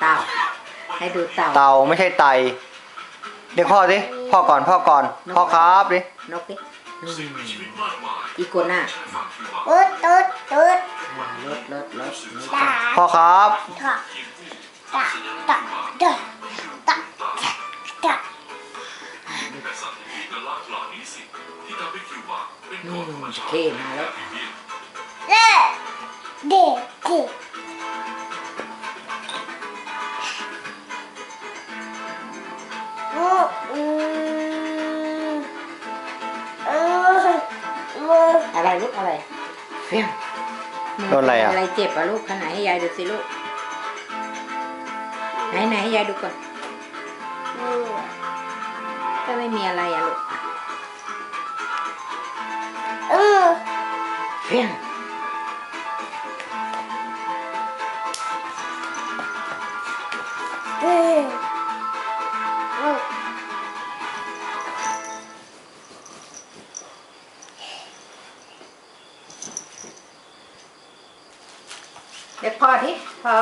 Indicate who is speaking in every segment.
Speaker 1: เต่า ให้ดูเต่า
Speaker 2: เต่าไม่ใช่ไตเรียกพ่อสิพ่อก่อนพ่อก่อน พ่อครับดิ
Speaker 1: นกดิอืมอีกัวน่า
Speaker 3: ตุ๊ดตุ๊ดตุ๊ด
Speaker 1: อ่ารถรถรถนี่
Speaker 3: ตา
Speaker 1: จ้ะ
Speaker 2: พ่อครับ
Speaker 3: ตาตาตาตาตาตา
Speaker 1: อืมจะเข้มาแล้ว ลูกอะไรเฟี้ยง
Speaker 2: โดนอะไรอะ
Speaker 1: อะไรเจ็บอะลูกขนาดให้ยายดูสิลูก ไหนไหนให้ยายดูก่อน
Speaker 3: อืม
Speaker 1: ก็ไม่มีอะไรอะลูก
Speaker 3: อืม
Speaker 1: เฟี้ยง
Speaker 3: อืมอื
Speaker 1: เด็กพ่อที่พ่อ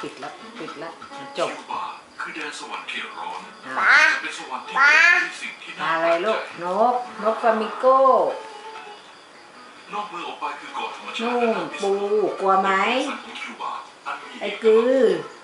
Speaker 1: ปิดแล้วปิดแล้วจบ
Speaker 4: ป่าคือแดนสวรรค์เขตร้อน
Speaker 3: ป้า
Speaker 4: เป็นสวรรค์ที่
Speaker 3: ป้า
Speaker 4: มีสิ่งที่
Speaker 1: ปลา
Speaker 4: น่า
Speaker 1: อะไรลูกนกนกฟลามิงโก้
Speaker 4: นอกเมืองออกไปคือเกาะธรรมชา
Speaker 1: นู่
Speaker 4: ติ
Speaker 1: นปูกลัวไหม
Speaker 4: สัตว์ของคิวบาอันมี
Speaker 1: ไอ้กือ
Speaker 4: แ